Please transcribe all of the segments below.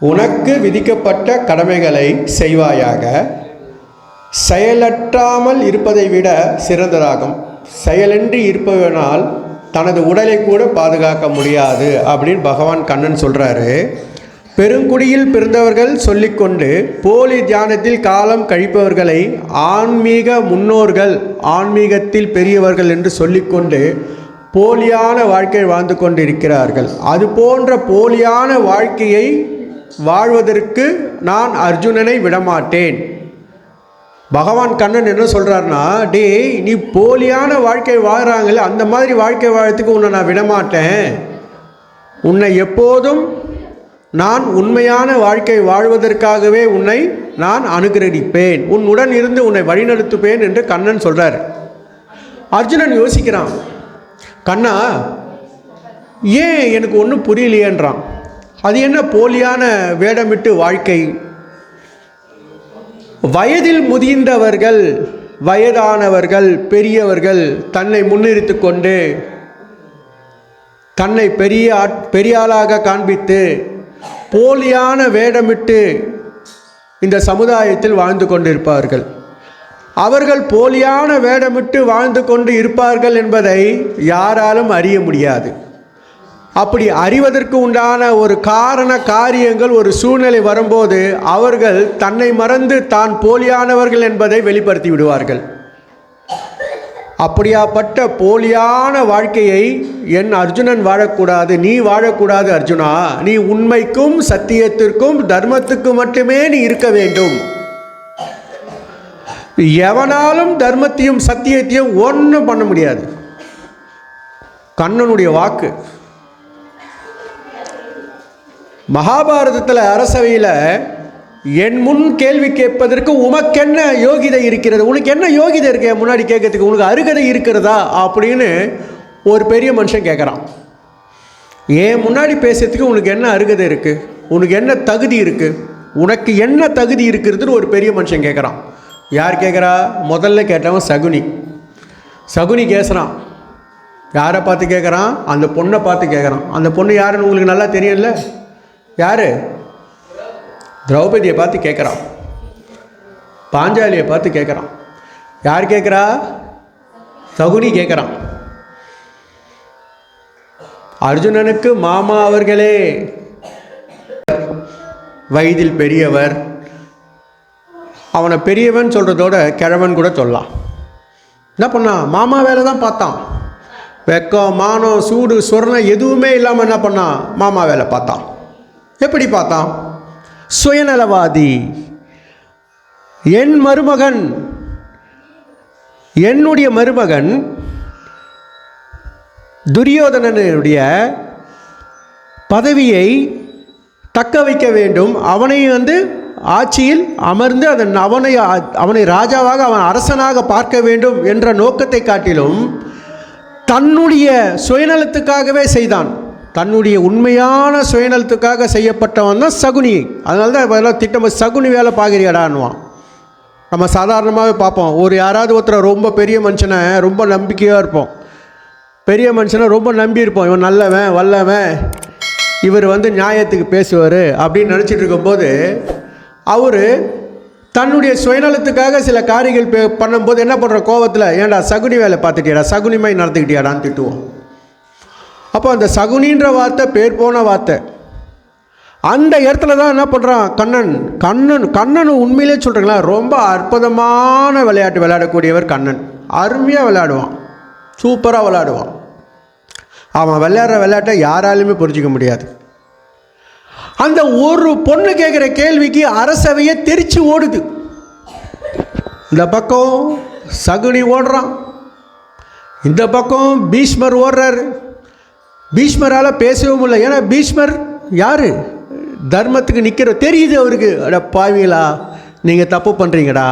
உனக்கு விதிக்கப்பட்ட கடமைகளை செய்வாயாக. செயலற்றாமல் இருப்பதை விட சிறந்ததாகும். செயலின்றி இருப்பவனால் தனது உடலை கூட பாதுகாக்க முடியாது அப்படின்னு பகவான் கண்ணன் சொல்கிறாரு பெருங்குடியில் பிறந்தவர்கள் சொல்லிக்கொண்டு போலி தியானத்தில் காலம் கழிப்பவர்களை ஆன்மீக முன்னோர்கள் ஆன்மீகத்தில் பெரியவர்கள் என்று சொல்லிக்கொண்டு போலியான வாழ்க்கை வாழ்ந்து கொண்டிருக்கிறார்கள். அது போன்ற போலியான வாழ்க்கையை வாழ்வதற்கு நான் அர்ஜுனனை விடமாட்டேன். பகவான் கண்ணன் என்ன சொல்கிறாருன்னா டேய் நீ போலியான வாழ்க்கை வாழ்கிறாங்களே அந்த மாதிரி வாழ்க்கை வாழறதுக்கு உன்னை நான் விடமாட்டேன். உன்னை எப்போதும் நான் உண்மையான வாழ்க்கை வாழ்வதற்காகவே உன்னை நான் அனுகிரகிப்பேன். உடன் இருந்து உன்னை வழிநடத்துப்பேன் என்று கண்ணன் சொல்கிறார் அர்ஜுனன் யோசிக்கிறான் கண்ணா ஏன் எனக்கு ஒன்றும் புரியலையேன்றான். அது என்ன போலியான வேடமிட்டு வாழ்க்கை? வயதில் முதிர்ந்தவர்கள் வயதானவர்கள் பெரியவர்கள் தன்னை முன்னிறுத்து கொண்டு தன்னை பெரிய ஆட்- காண்பித்து போலியான வேடமிட்டு இந்த சமுதாயத்தில் வாழ்ந்து கொண்டிருப்பார்கள். அவர்கள் போலியான வேடமிட்டு வாழ்ந்து கொண்டு இருப்பார்கள் என்பதை யாராலும் அறிய முடியாது. அப்படி அறிவதற்கு உண்டான ஒரு காரண காரியங்கள் ஒரு சூழ்நிலை வரும்போது அவர்கள் தன்னை மறந்து தான் போலியானவர்கள் என்பதை வெளிப்படுத்தி விடுவார்கள். அப்படியாப்பட்ட போலியான வாழ்க்கையை என் அர்ஜுனன் வாழக்கூடாது நீ வாழக்கூடாது அர்ஜுனா. நீ உண்மைக்கும் சத்தியத்திற்கும் தர்மத்துக்கு மட்டுமே நீ இருக்க வேண்டும். எவனாலும் தர்மத்தையும் சத்தியத்தையும் ஒன்றும் பண்ண முடியாது. கண்ணனுடைய வாக்கு. மகாபாரதத்தில் அரசவையில் என் முன் கேள்வி கேட்பதற்கு உமக்கென்ன யோகிதை இருக்கிறது? உனக்கு என்ன யோகிதை இருக்கு? முன்னாடி கேட்கறதுக்கு உனக்கு அருகதை இருக்கிறதா? அப்படின்னு ஒரு பெரிய மனுஷன் கேட்குறான். ஏன் முன்னாடி பேசுறதுக்கு உனக்கு என்ன அருகதை இருக்குது உனக்கு என்ன தகுதி இருக்குது உனக்கு என்ன தகுதி இருக்கிறதுன்னு ஒரு பெரிய மனுஷன் கேட்குறான். யார் கேட்குறா? முதல்ல கேட்டவன் சகுனி. சகுனி கேசுகிறான் யாரை பார்த்து கேட்குறான்? அந்த பொண்ணை பார்த்து கேட்குறான். அந்த பொண்ணு யாருன்னு உங்களுக்கு நல்லா தெரியும்ல? யார்? திரௌபதியை பார்த்து கேட்குறான். பாஞ்சாலியை பார்த்து கேட்குறான். யார் கேட்குறா? சகுனி கேட்குறான். அர்ஜுனனுக்கு மாமா அவர்களே. வயதில் பெரியவர். அவனை பெரியவன் சொல்கிறதோட கிழவன் கூட சொல்லலாம். என்ன பண்ணான் மாமா வேலை தான் பார்த்தான். வெக்கம் மானம் சூடு சொர்ணம் எதுவுமே இல்லாமல் என்ன பண்ணான் மாமா வேலை பார்த்தான். எப்படி பார்த்தான்? சுயநலவாதி. என் மருமகன் என்னுடைய மருமகன் துரியோதனனுடைய பதவியை தக்க வைக்க வேண்டும். அவனை வந்து ஆட்சியில் அமர்ந்து அதன் அவனை அவனை ராஜாவாக அவன் அரசனாக பார்க்க வேண்டும் என்ற நோக்கத்தை காட்டிலும் தன்னுடைய சுயநலத்துக்காகவே செய்தான். தன்னுடைய உண்மையான சுயநலத்துக்காக செய்யப்பட்டவன் தான் சகுனி. அதனால தான் இதெல்லாம் திட்டம் சகுனி வேலை பார்க்குறியாடான்னுவான் நம்ம சாதாரணமாகவே பார்ப்போம். ஒரு யாராவது ஒருத்தர் ரொம்ப பெரிய மனுஷனை ரொம்ப நம்பிக்கையாக இருப்போம். பெரிய மனுஷனை ரொம்ப நம்பியிருப்போம் இவன் நல்லவன் வல்லவன் இவர் வந்து நியாயத்துக்கு பேசுவார் அப்படின்னு நினச்சிட்டு இருக்கும்போது அவர் தன்னுடைய சுயநலத்துக்காக சில காரியங்கள் பே பண்ணும்போது என்ன பண்ணுற கோவத்தில் ஏன்டா சகுனி வேலை பார்த்துட்டியாடா? சகுனிமாய் நடந்துக்கிட்டியாடான்னு திட்டுவோம் அப்போ அந்த சகுனின்ற வார்த்தை பேர் போன வார்த்தை. அந்த இடத்துல தான் என்ன பண்ணுறான் கண்ணன். கண்ணன் கண்ணன் உண்மையிலே சொல்கிறீங்களா ரொம்ப அற்புதமான விளையாட்டு விளையாடக்கூடியவர் கண்ணன். அருமையாக விளையாடுவான். சூப்பராக விளையாடுவான். அவன் விளையாடுற விளையாட்டை யாராலுமே புரிஞ்சிக்க முடியாது. அந்த ஒரு பொண்ணு கேட்குற கேள்விக்கு அரசவையே தெரிச்சு ஓடுது. இந்த பக்கம் சகுனி ஓடுறான். இந்த பக்கம் பீஷ்மர் ஓடுறாரு. பீஷ்மரால் பேசவும் இல்லை. ஏன்னா பீஷ்மர் யார்? தர்மத்துக்கு நிற்கிற தெரியுது அவருக்கு. அட பாவிகளா நீங்கள் தப்பு பண்ணுறீங்கடா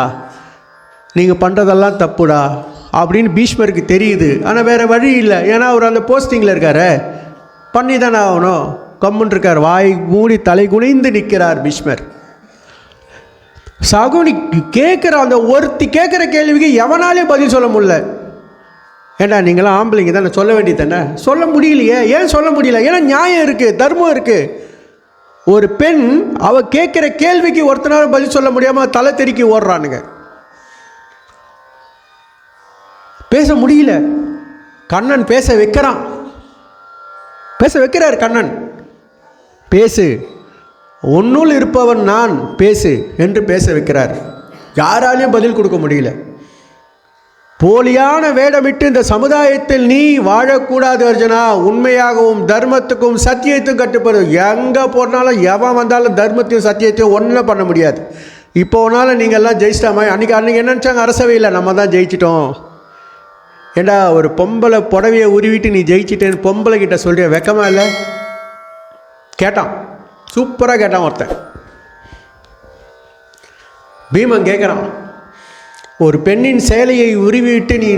நீங்கள் பண்ணுறதெல்லாம் தப்புடா அப்படின்னு பீஷ்மருக்கு தெரியுது. ஆனால் வேறு வழி இல்லை. ஏன்னா அவர் அந்த போஸ்டிங்கில் இருக்காரு. பண்ணி தானே ஆகணும். கம்முன்னு இருக்கார். வாய் மூடி தலை குனிந்து நிற்கிறார் பீஷ்மர். சகுனி கேட்குற அந்த ஒருத்தி கேட்குற கேள்விக்கு எவனாலே பதில் சொல்ல முடியல. ஏண்டா நீங்களாம் ஆம்பளைங்க தானே சொல்ல வேண்டியது தானே? சொல்ல முடியலையே. ஏன் சொல்ல முடியல? ஏன்னா நியாயம் இருக்குது தர்மம் இருக்குது ஒரு பெண் அவ கேட்குற கேள்விக்கு ஒருத்தனால பதில் சொல்ல முடியாமல் தலை தெறிக்கி ஓடுறானுங்க. பேச முடியல. கண்ணன் பேச வைக்கிறான். பேச வைக்கிறார் கண்ணன். பேசு. உன்னுள் இருப்பவன் நான் பேசு என்று பேச வைக்கிறார். யாராலையும் பதில் கொடுக்க முடியல. போலியான வேடமிட்டு இந்த சமுதாயத்தில் நீ வாழக்கூடாது அர்ஜுனா. உண்மையாகவும் தர்மத்துக்கும் சத்தியத்துக்கும் கட்டுப்படு எங்கே போனாலும் எவன் வந்தாலும் தர்மத்தையும் சத்தியத்தையும் ஒன்றும் பண்ண முடியாது. இப்போ ஒன்றாலும் நீங்கள் எல்லாம் ஜெயிச்சிட்டாமா அன்றைக்கி அன்றைக்கி என்ன நினச்சாங்க? அரசவையில் நம்ம தான் ஜெயிச்சிட்டோம். ஏண்டா ஒரு பொம்பளை புடவையை உருவிட்டு நீ ஜெயிச்சிட்டேன்னு பொம்பளை கிட்ட சொல்கிற வெக்கமாக இல்லை? கேட்டான். சூப்பராக கேட்டான் ஒருத்தன். பீமன் கேட்குறான் ஒரு பெண்ணின் சேலையை உருவிவிட்டு நீ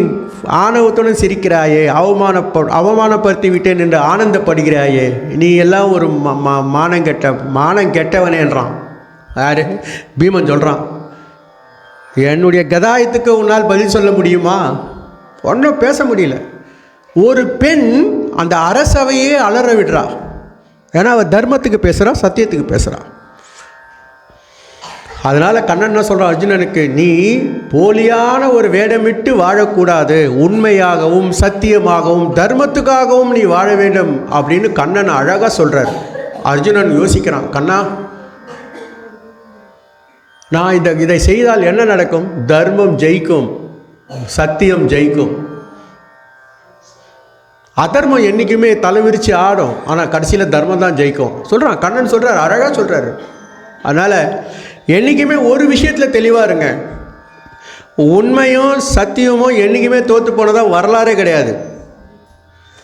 ஆணவத்துடன் சிரிக்கிறாயே அவமானப்ப அவமானப்படுத்தி விட்டேன் என்று ஆனந்தப்படுகிறாயே நீ எல்லாம் ஒரு ம- ம- மானம் கெட்ட மானம் கெட்டவனேன்றான் யாரு? பீமன் சொல்கிறான் என்னுடைய கதாயத்துக்கு உன்னால் பதில் சொல்ல முடியுமா? ஒன்றும் பேச முடியல. ஒரு பெண் அந்த அரசவையே அலற விடுறா ஏன்னா அவள் தர்மத்துக்கு பேசுகிறா சத்தியத்துக்கு பேசுகிறா அதனால் கண்ணன் என்ன சொல்கிறான் அர்ஜுனனுக்கு நீ போலியான ஒரு வேடமிட்டு வாழக்கூடாது. உண்மையாகவும் சத்தியமாகவும் தர்மத்துக்காகவும் நீ வாழ வேண்டும். அப்படின்னு கண்ணன் அழகாக சொல்கிறார் அர்ஜுனன் யோசிக்கிறான் கண்ணா நான் இந்த இதை செய்தால் என்ன நடக்கும்? தர்மம் ஜெயிக்கும் சத்தியம் ஜெயிக்கும். அதர்மம் என்றைக்குமே தலைவிரிச்சு ஆடும் ஆனால் கடைசியில் தர்மம் தான் ஜெயிக்கும். சொல்கிறான் கண்ணன் சொல்கிறார் அழகாக சொல்கிறாரு அதனால் என்றைக்குமே ஒரு விஷயத்தில் தெளிவாக இருங்க. உண்மையும் சத்தியமும் என்றைக்குமே தோற்று போனதாக வரலாறே கிடையாது.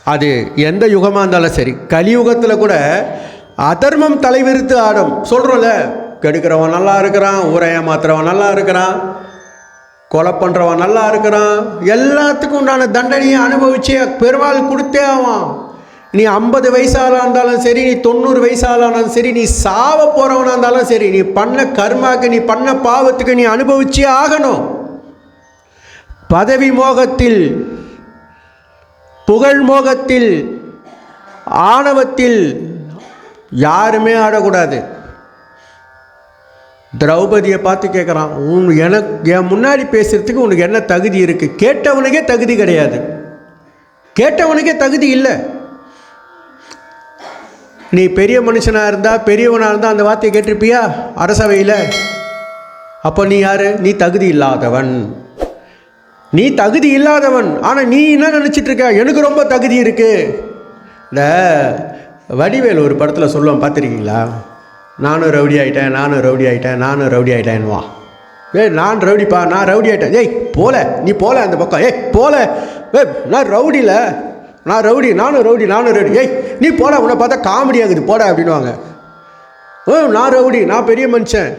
அது எந்த யுகமாக இருந்தாலும் சரி. கலியுகத்தில் கூட அதர்மம் தலைவிரித்து ஆடும். சொல்கிறோம்ல கெடுக்கிறவன் நல்லா இருக்கிறான் ஊரை ஏமாத்துறவன் நல்லா இருக்கிறான் கொலை பண்ணுறவன் நல்லா இருக்கிறான். எல்லாத்துக்கும் உண்டான தண்டனையை அனுபவிச்சு பெருமாள் கொடுத்தே ஆவான். நீ ஐம்பது வயசாளாக இருந்தாலும் சரி நீ தொண்ணூறு வயசாலானாலும் சரி நீ சாவ போகிறவனாக இருந்தாலும் சரி நீ பண்ண கர்மாக்கு நீ பண்ண பாவத்துக்கு நீ அனுபவிச்சே ஆகணும். பதவி மோகத்தில் புகழ் மோகத்தில் ஆணவத்தில் யாருமே ஆடக்கூடாது. திரௌபதியை பார்த்து கேட்குறான் உன் எனக்கு என் முன்னாடி பேசுகிறதுக்கு உனக்கு என்ன தகுதி இருக்குது கேட்டவனுக்கே தகுதி கிடையாது. கேட்டவனுக்கே தகுதி இல்லை. நீ பெரிய மனுஷனாக இருந்தால் பெரியவனாக இருந்தால் அந்த வார்த்தையை கேட்டிருப்பியா? அரசவையில். அப்போ நீ யார்? நீ தகுதி இல்லாதவன். நீ தகுதி இல்லாதவன். ஆனால் நீ என்ன நினச்சிட்ருக்க எனக்கு ரொம்ப தகுதி இருக்குது இந்த வடிவேல் ஒரு படத்தில் சொல்லுவான் பார்த்துருக்கீங்களா? நானும் ரவுடி ஆகிட்டேன் நானும் ரவுடி ஆகிட்டேன் நானும் ரவுடி ஆயிட்டேன்னுவான் ஏய் நான் ரவுடிப்பா நான் ரவுடி ஆகிட்டேன் ஏய் போல நீ போல அந்த பக்கம். ஏய் போல. ஏய் நான் ரவுடியில். நான் ரவுடி நானும் ரவுடி நானும் ரவுடி. ஏய் நீ போட உன்னை பார்த்தா காமெடி ஆகுது போட அப்படின்வாங்க ஓ நான் ரவுடி நான் பெரிய மனுஷன்.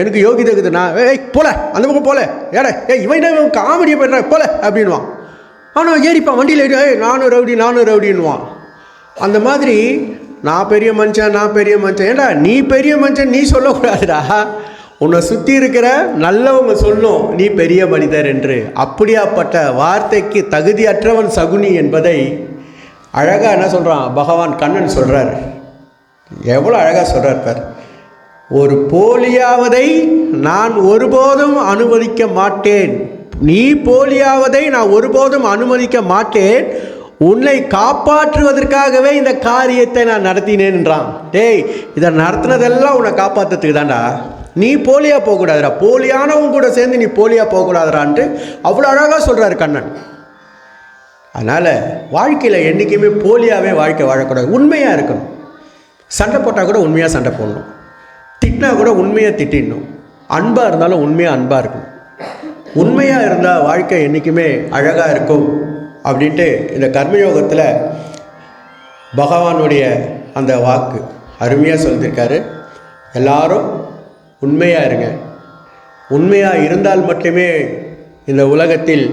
எனக்கு யோகிதை இருக்குது நான் ஏய் போல அந்த பக்கம் போல. ஏடா ஏய் இவன் என்ன காமெடியை காமெடி போல அப்படின்வான் ஆனால் ஏறிப்பான் வண்டியில் ஏறி ஏய் நானும் ரவுடி நானும் ரவுடின்வான் அந்த மாதிரி நான் பெரிய மனுஷன் நான் பெரிய மனுஷன். ஏடா நீ பெரிய மனுஷன் நீ சொல்லக்கூடாதுடா. உன்னை சுற்றி இருக்கிற நல்லவங்க சொல்லும் நீ பெரிய மனிதர் என்று. அப்படியாப்பட்ட வார்த்தைக்கு தகுதியற்றவன் சகுனி என்பதை அழகாக என்ன சொல்கிறான் பகவான் கண்ணன் சொல்கிறார் எவ்வளோ அழகாக சொல்கிறார் பார். ஒரு போலியாவதை நான் ஒருபோதும் அனுமதிக்க மாட்டேன். நீ போலியாவதை நான் ஒருபோதும் அனுமதிக்க மாட்டேன். உன்னை காப்பாற்றுவதற்காகவே இந்த காரியத்தை நான் நடத்தினேன்றான் டேய் இதை நடத்தினதெல்லாம் உன்னை காப்பாற்றுறதுக்கு தான்டா. நீ போலியா போகக்கூடாதுடா. போலியானவங்க கூட சேர்ந்து நீ போலியா போகக்கூடாதுடான்ட்டு அவ்வளோ அழகாக சொல்கிறாரு கண்ணன். அதனால் வாழ்க்கையில் என்றைக்குமே போலியாகவே வாழ்க்கை வாழக்கூடாது. உண்மையாக இருக்கணும். சண்டை போட்டால் கூட உண்மையாக சண்டை போடணும். திட்டினா கூட உண்மையாக திட்டிடணும். அன்பாக இருந்தாலும் உண்மையாக அன்பாக இருக்கணும். உண்மையாக இருந்தால் வாழ்க்கை என்றைக்குமே அழகாக இருக்கும் அப்படின்ட்டு இந்த கர்மயோகத்தில் பகவானுடைய அந்த வாக்கு அருமையாக சொல்லியிருக்காரு. எல்லாரும் உண்மையாக இருங்க. உண்மையாக இருந்தால் மட்டுமே இந்த உலகத்தில்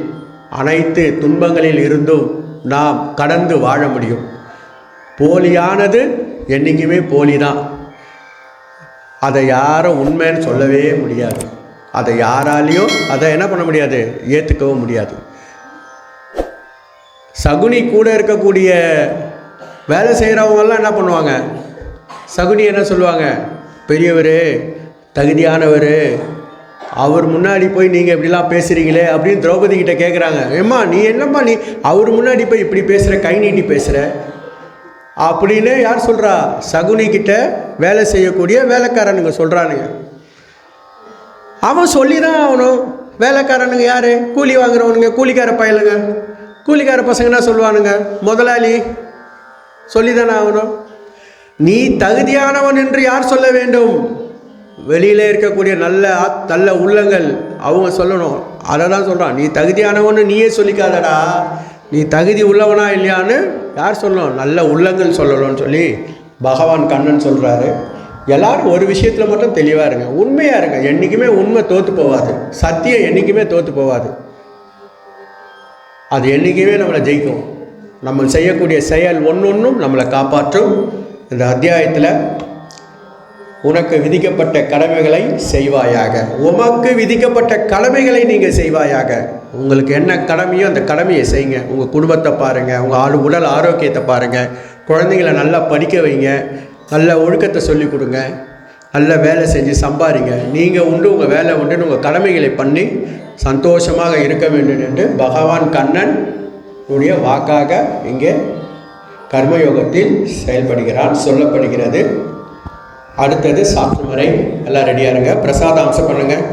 அனைத்து துன்பங்களில் இருந்தும் நாம் கடந்து வாழ முடியும். போலியானது என்றைக்குமே போலி தான் அதை யாரும் உண்மைன்னு சொல்லவே முடியாது. அதை யாராலையும் அதை என்ன பண்ண முடியாது? ஏற்றுக்கவும் முடியாது. சகுனி கூட இருக்கக்கூடிய வேலை செய்கிறவங்கெல்லாம் என்ன பண்ணுவாங்க? சகுனி என்ன சொல்லுவாங்க? பெரியவர் தகுதியானவர். அவர் முன்னாடி போய் நீங்கள் இப்படிலாம் பேசுகிறீங்களே அப்படின்னு திரௌபதி கிட்டே கேட்குறாங்க ஏம்மா நீ என்னம்மா நீ அவர் முன்னாடி போய் இப்படி பேசுகிற கை நீட்டி பேசுகிற அப்படின்னு யார் சொல்கிறா சகுனி கிட்ட வேலை செய்யக்கூடிய வேலைக்காரனுங்க சொல்கிறானுங்க அவன் சொல்லி தான் ஆகணும். வேலைக்காரனுங்க யார்? கூலி வாங்குறவனுங்க கூலிக்கார பயலுங்க. கூலிக்கார பசங்க சொல்லுவானுங்க? முதலாளி சொல்லி தானே ஆகணும். நீ தகுதியானவன் என்று யார் சொல்ல வேண்டும்? வெளியில் இருக்கக்கூடிய நல்ல ஆத்- நல்ல உள்ளங்கள் அவங்க சொல்லணும். அதை தான் சொல்கிறான் நீ தகுதியானவன்னு நீயே சொல்லிக்காதடா. நீ தகுதி உள்ளவனா இல்லையான்னு யார் சொல்லணும்? நல்ல உள்ளங்கள் சொல்லணும்னு சொல்லி பகவான் கண்ணன் சொல்கிறாரு எல்லாரும் ஒரு விஷயத்தில் மட்டும் தெளிவாக இருங்க. உண்மையாக இருங்க. என்றைக்குமே உண்மை தோற்று போகாது சத்தியம் என்றைக்குமே தோற்று போகாது அது என்றைக்குமே நம்மளை ஜெயிக்கும். நம்ம செய்யக்கூடிய செயல் ஒன்று ஒன்றும் நம்மளை காப்பாற்றும். இந்த அத்தியாயத்தில் உனக்கு விதிக்கப்பட்ட கடமைகளை செய்வாயாக. உமக்கு விதிக்கப்பட்ட கடமைகளை நீங்கள் செய்வாயாக. உங்களுக்கு என்ன கடமையோ அந்த கடமையை செய்யுங்க. உங்கள் குடும்பத்தை பாருங்கள் உங்கள் ஆள் உடல் ஆரோக்கியத்தை பாருங்கள் குழந்தைங்களை நல்லா படிக்க வைங்க. நல்ல ஒழுக்கத்தை சொல்லிக் கொடுங்க. நல்ல வேலை செஞ்சு சம்பாதிங்க. நீங்கள் உண்டு உங்கள் வேலை உண்டுன்னு உங்கள் கடமைகளை பண்ணி சந்தோஷமாக இருக்க வேண்டும் என்று பகவான் கண்ணன் உடைய வாக்காக இங்கே கர்மயோகத்தில் செயல்படுகிறான் சொல்லப்படுகிறது. அடுத்தது சாப்பிட்டு முறை. எல்லாம் ரெடியாக இருங்க. பிரசாதம் அம்சம் பண்ணுங்கள்